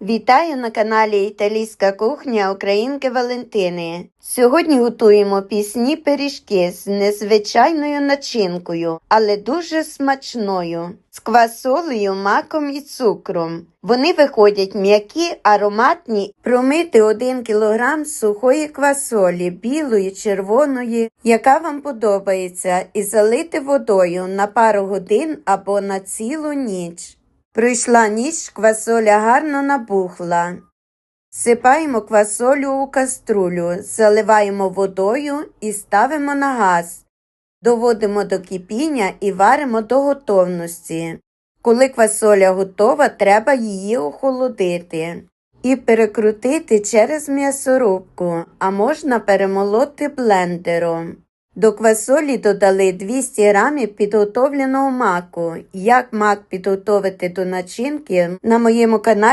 Вітаю на каналі Італійська кухня Українки Валентини. Сьогодні готуємо пісні пиріжки з незвичайною начинкою, але дуже смачною, з квасолею, маком і цукром. Вони виходять м'які, ароматні. Промити 1 кг сухої квасолі, білої, червоної, яка вам подобається, і залити водою на пару годин або на цілу ніч. Пройшла ніч, квасоля гарно набухла. Сипаємо квасолю у каструлю, заливаємо водою і ставимо на газ. Доводимо до кипіння і варимо до готовності. Коли квасоля готова, треба її охолодити і перекрутити через м'ясорубку, а можна перемолоти блендером. До квасолі додали 200 грамів підготовленого маку. Як мак підготовити до начинки, на моєму каналі